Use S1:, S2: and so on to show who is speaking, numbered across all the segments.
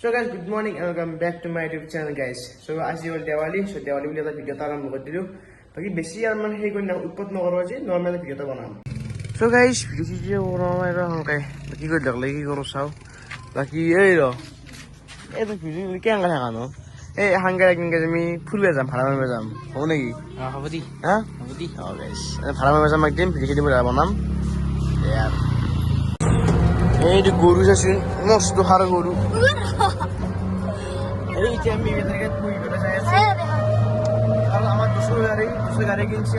S1: So guys, good morning and welcome back to my YouTube channel guys. So আজি হ'ল Diwali, so Diwali বুলি এটা video এটা আৰম্ভ কৰি দিলোঁ। বাকী বেছি আৰু মানে হেৰি কৰি নাম উৎপত নকৰোঁ আজি, নৰ্মেল ভিডিঅ' এটা বনাম। So guys, ভিডিঅ' চিডিঅ' বনাম আৰু সেনেকৈ। বাকী কৰি দিয়ক কি কৰোঁ চাওঁ। বাকী এই ৰ, এইটো ভিডিঅ' কেনেকৈ থাকা ন? এই সাংগে একদিনকে আমি ফুৰিব যাম, ভাড়া মাৰিব যাম। হ'ব নেকি?
S2: Ah, হ'ব দি.
S1: হা?
S2: হ'ব দি.
S1: Oh guys, এনে ভাড়া মাৰিব যাম একদিন, ভিডিঅ' চিডিঅ' বনাম। এয়া আৰু। এইটো গৰু চাইছোঁ, মস্ত সাৰ গৰু। আমি আছোঁ। দুশো গাড়ী দুশো গাড়ী কিনছে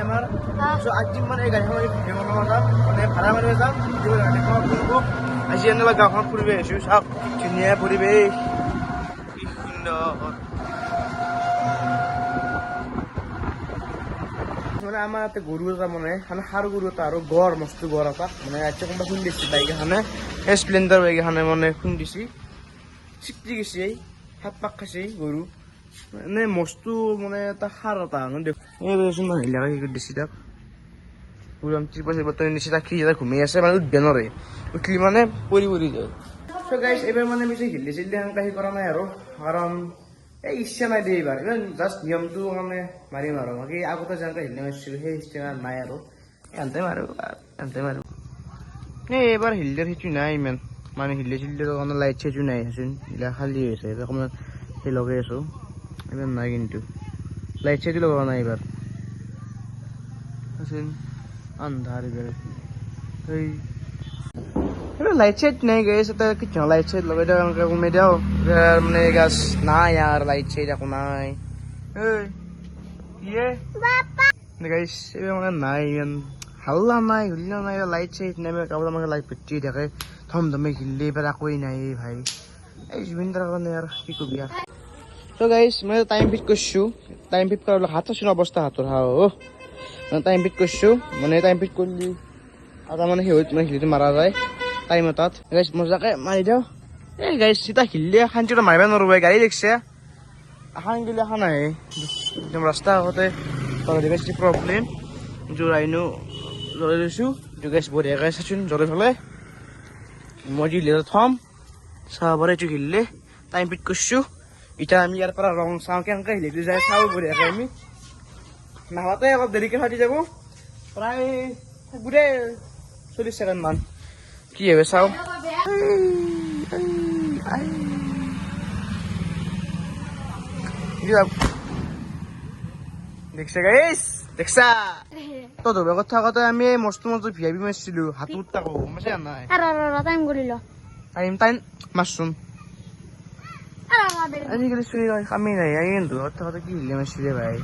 S1: আজি মানে এই গাড়ীখন ভিডিঅ' বনাব যাম মানে ভাড়া মাৰিব যাম ভিডিঅ' গাড়ীখন ফুৰিব আজি এনেকুৱা গাঁওখন ফুৰিব আহিছোঁ চাওক কি ধুনীয়া পৰিৱেশ কি সুন্দৰ মানে আমাৰ ইয়াতে গৰু এটা মানে মানে সাৰ গৰু এটা আৰু গড়, মস্ত গড় এটা। মানে ইয়াতে কোনোবা খুন্দিছে, বাইক এখনে। সেই স্প্লেণ্ডাৰ বাইক এখনে মানে খুন্দিছে। চিপটি গৈছে হাত পাক খাইছে গৰু। মানে মস্তো মানে এটা সাৰ এটা মানে দেখ এই দেচোন মহিলাকে কি কৰি দিছে তাক। পুৰা ত্ৰিপা চিপা তই নিচে তাক এটা ঘুমি আছে মানে উঠব নৰে উঠলি মানে পৰি পৰি যায়। চ' গাইজ এইবাৰ মানে বেছি হিল্লি চিল্লি সেই কৰা নাই আৰু। কাৰণ এই ইচ্ছা নাই দেই এইবাৰ এইবাৰ জাষ্ট নিয়মটো মানে মাৰিম আৰু বাকী আগতে যেনেকৈ হিল্লি মাৰিছিলোঁ সেই চিষ্টেম নাই আৰু এনতে মাৰো এনতে মাৰো এই এইবাৰ হিল্লিৰ সেইটো নাই ইমান মানে হিল্লি চিল্লিৰ কাৰণে লাইট চাইটো নাই চোন এইগিলা খালী হৈছে অকণমান সেই লগাই আছোঁ এইবাৰ নাই কিন্তু লাইট চাইটো লগোৱা নাই এইবাৰ আন্ধাৰ এইবাৰ এই এইবাৰ লাইট চাইট নাই গাইছ এটা কিছু লাইট চাইট লগাই দিওঁ এনেকৈ কমাই দিওঁ এইবাৰ মানে গাছ নাই আৰু লাইট চাইট একো নাই এই ইয়ে গাইছ এইবাৰ মানে নাই ইমান হাল্লা নাই হুল্লা নাই লাইট চাইট নাই কাপোৰ আমাকে লাইট ভৰ্তি হৈ থাকে ধম ধমে ঘিল্লি এইবাৰ একোৱেই নাই এই ভাই এই জুবিন দাৰ কাৰণে আৰু কি কবি আৰু তো গাইছ মই টাইম ফিট কৰিছোঁ টাইম ফিট কৰাৰ হাত আছিল অৱস্থা হাতৰ হা অ মানে টাইম ফিট কৰিছোঁ মানে টাইম ফিট কৰিলি আৰু মানে সেই মানে হিলিটো মাৰা যায় টাইম এটাত গাইছ মজাকে মাৰি দিওঁ এই গাইছ চিতা হিলি শান্তিটো মাৰিব নোৱাৰোঁ গাড়ী দেখছে এখন গিলে এখন আহে একদম ৰাস্তা আগতে গাইছ প্ৰব্লেম জোৰাইনো জ্বলাই লৈছোঁ গাইছ বঢ়িয়াকৈ চাইছোন জ্বলাই পেলাই মই জিলি থম চাহবাৰে এইটো হিলিলে টাইম ফিট কৰিছোঁ এতিয়া আমি ইয়াৰ পৰা ৰং চাওঁ কেনেকৈ হিলিটো যায় চাওঁ বঢ়িয়াকৈ আমি নাহাতে অলপ দেৰিকৈ ফাটি যাব প্ৰায় গোটে চল্লিছ ছেকেণ্ড মান কি হবে চাওঁ দেখছে গাইছ দেখছা তই ধৰিব কথা থাকোঁতে আমি মস্ত মস্ত ভি আই পি মাৰিছিলোঁ হাতত তাকো গম পাইছা নাই
S3: আৰু আৰু টাইম কৰি ল
S1: টাইম টাইম মাৰচোন
S3: আৰু আৰু দেৰি
S1: আজিকালি চুৰি কামেই নাই এই কিন্তু কথা কথা কি হিলে মাৰিছিলে ভাই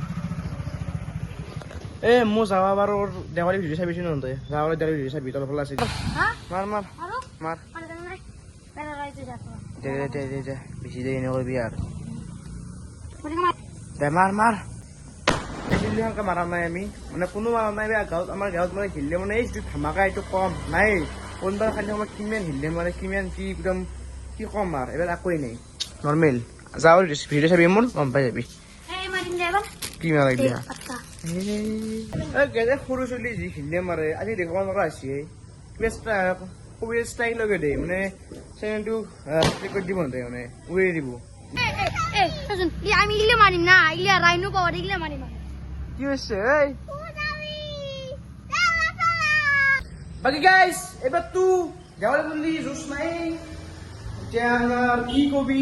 S1: এ মোৰ যাৱা বাৰু দেৱালী ভিডিঅ' চাবিচোন তহঁতে। যাৱা দেৱালী ভিডিঅ' চাবি তলৰ ফালে আছে মাৰ মাৰ মাৰ। দে দে দে দে দে। বেছি দেৰি নকৰিবি আৰু। দে মাৰ মাৰ। সেনেকৈ মাৰা নাই আমি। মানে কোনো মাৰা নাই গাঁৱত আমাৰ গাঁৱত মানে হিল্লি মানে এই যিটো ধামাকা এইটো কম। নাই। কোনোবা খালি সময়ত কিমান হিল্লি মানে কিমান কি একদম কি কম আৰু। এইবাৰ একোৱেই নাই। নৰ্মেল যাওঁ ভিডিঅ' চাবি মোৰ গম পাই যাবি। কি মাৰা
S3: এই
S1: দিয়া
S3: পাত্তা
S1: এই গেজে সৰু চলি যি হিন্দে মাৰে আজি দেখাব নোৱাৰা হৈছে কিবা সৰুৱে ষ্টাইল লগে দেই মানে চেনেলটো ক্লিক কৰি দিব নতে মানে উৰি দিব
S3: এই এই এই চাচোন ই আমি ইলে মাৰিম না ইলে ৰাইনো পাৱাৰ ইলে মাৰিম
S1: কি হৈছে বাকী গাইজ নাই এতিয়া কবি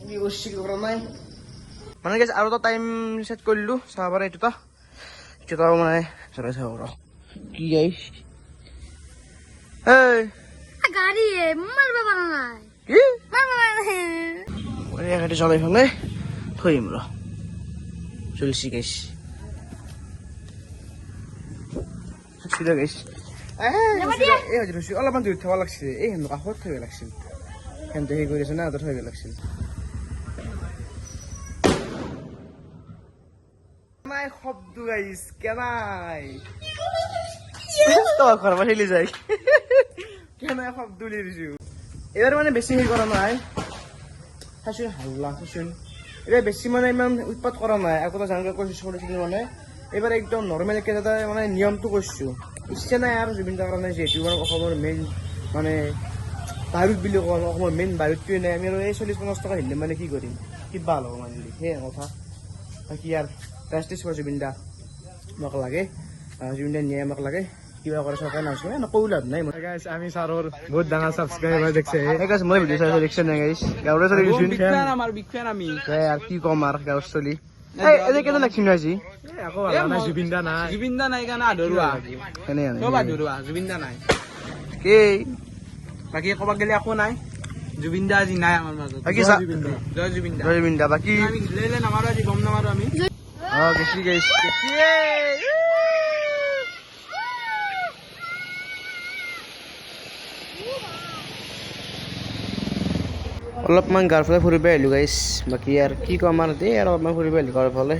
S1: কি নাই মানে গাইজ আৰু এটা টাইম ছেট কৰিলো চাব পাৰে এইটো এটা মানে চলাই চাব ৰ। কি গাইজ এই
S3: গাড়ী মাৰিব পৰা নাই।
S1: কি?
S3: মাৰিব পৰা নাই।
S1: এখাটি চলাই ফেলে থৈ আহিম ৰ। চলিছি গাইছ। চলিছিলে গাইছ। এই অলপমান দূৰত থব লাগিছিল। এই হেন কাষত থব লাগিছিল? সেনতে সেই কৰি আছে না থব লাগিছিল। শব্দ কেনাই তই ঘৰৰ পৰা খেলি যায় কেনাই শব্দ উলিয়াই দিছো এইবাৰ মানে বেছি হেৰি কৰা নাই চাচোন হাল্লা চাচোন এতিয়া বেছি মানে ইমান উৎপাত কৰা নাই আগতে যেনেকৈ কৰিছোঁ কৰিছিলোঁ মানে এইবাৰ একদম নৰ্মেলকৈ এটা মানে নিয়মটো কৰিছোঁ ইচ্ছা নাই আৰু জুবিন দাৰ কাৰণে যিহেতু মানে অসমৰ মেইন মানে বাহিৰত বুলি কওঁ অসমৰ মেইন বাহিৰতটোৱে নাই আমি আৰু এই চল্লিছ পঞ্চাছ টকা হিলে মানে কি কৰিম কি ভাল হ'ব মানে সেয়াই কথা বাকী আৰু প্ৰেষ্টিজ for জুবিন দা মোক লাগে আহ, জুবিন দা ন্যায় আমাক লাগে কিবা কৰে চৰকাৰে নাছিল নকওঁ লাভ নাই মই
S2: গাইছ আমি ছাৰৰ বহুত ডাঙৰ ছাবস্ক্ৰাইবাৰ দেখছে
S1: এই গাছ মই ভিডিঅ' চাইছোঁ দেখিছে নাই গাইছ গাঁৱৰে চলি গৈছোঁ
S2: বিগ ফেন আমাৰ বিগ ফেন আমি
S1: আৰু কি ক'ম আৰু গাঁৱৰ চলি এই এতিয়া কেনে লাগছি ন আজি
S2: আকৌ নাই জুবিন দা নাই জুবিন দা নাই কাৰণে আধৰুৱা
S1: কেনে
S2: চব আধৰুৱা জুবিন দা নাই
S1: কি
S2: বাকী ক'বাত গেলে একো নাই জুবিন দা আজি নাই আমাৰ মাজত
S1: বাকী
S2: জয়
S1: চা-
S2: জুবিন দা জয় জুবিন দা
S1: জয় জুবিন দা বাকী
S2: আমি হিলে নামাৰো আজি গম নামাৰো আমি
S1: অঁ গেছি গাইছ অলপমান গাঁৱৰ ফালে ফুৰিব আহিলোঁ গাইছ বাকী আৰু কি ক'ম আৰু দেই আৰু অলপমান ফুৰিব আহিলোঁ গাঁৱৰ ফালে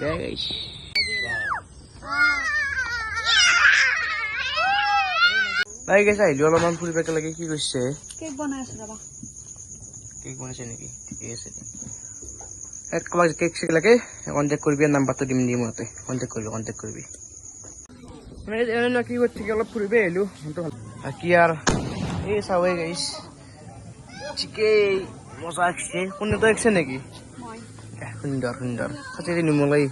S1: দে গাইছ বাই গাইছ আহিলোঁ অলপমান ফুৰিব একেলগে কি কৈছে
S3: কেক বনাই আছো ৰবা
S1: কেক বনাইছে নেকি? ঠিকে আছে দে কাৰোবাক কেক চেক লাগে কণ্টেক্ট কৰিবি নাম্বাৰটো দিম দিম মতে কণ্টেক্ট কৰিবি কণ্টেক্ট কৰিবি। কি কৰি অলপ ফুৰিব আহিলোঁ বাকী আৰু এই চাবই গাইছ ঠিকেই মজা আহিছে। কোনেতো আহিছে নেকি? সুন্দৰ সুন্দৰ। খাতি নিমলাই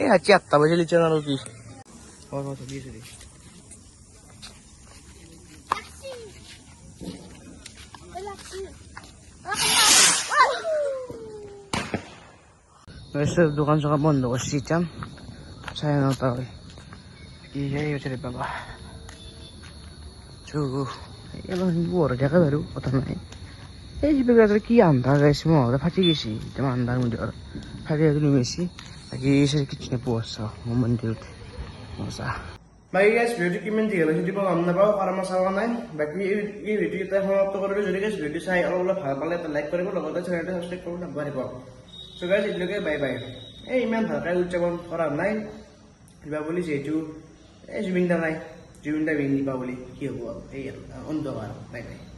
S1: এই আজি আঠটা বাজি লিছে আৰু কি? হয় হয় Guys, দোকান চোকান বন্ধ করছি চাম সাড়ে নটা হয় কি যাই হচ্ছে বাবা চু কথা নাই এই যে কি আন্ধার গাইছে মহলে ফাটি গেছি ফাটি গেছে নেমেছি বাকি এসে কিছু নেই পোয়াচ্ছা মন্দিৰত মজা বাকী কিমান দীঘল হৈছে গম নাপাওঁ কাৰণ চোৱা নাই বাকী এই এই ভিডিঅ' এটা চাই অলপ অলপ ভালো পালে লাইক কৰিব লগতে চেনেলটো ছাবস্ক্ৰাইব কৰিব নাপাহৰিব চ' গাইছ এতিয়ালৈকে বাই বাই। এই ইমান ভালকৈ উদযাপন কৰা নাই। দীপাৱলী যিহেতু এই জুবিন দা নাই। জুবিন দা বিন দীপাৱলী কি হ'ব আৰু? এই আৰু অন্ধকাৰ। Bye bye.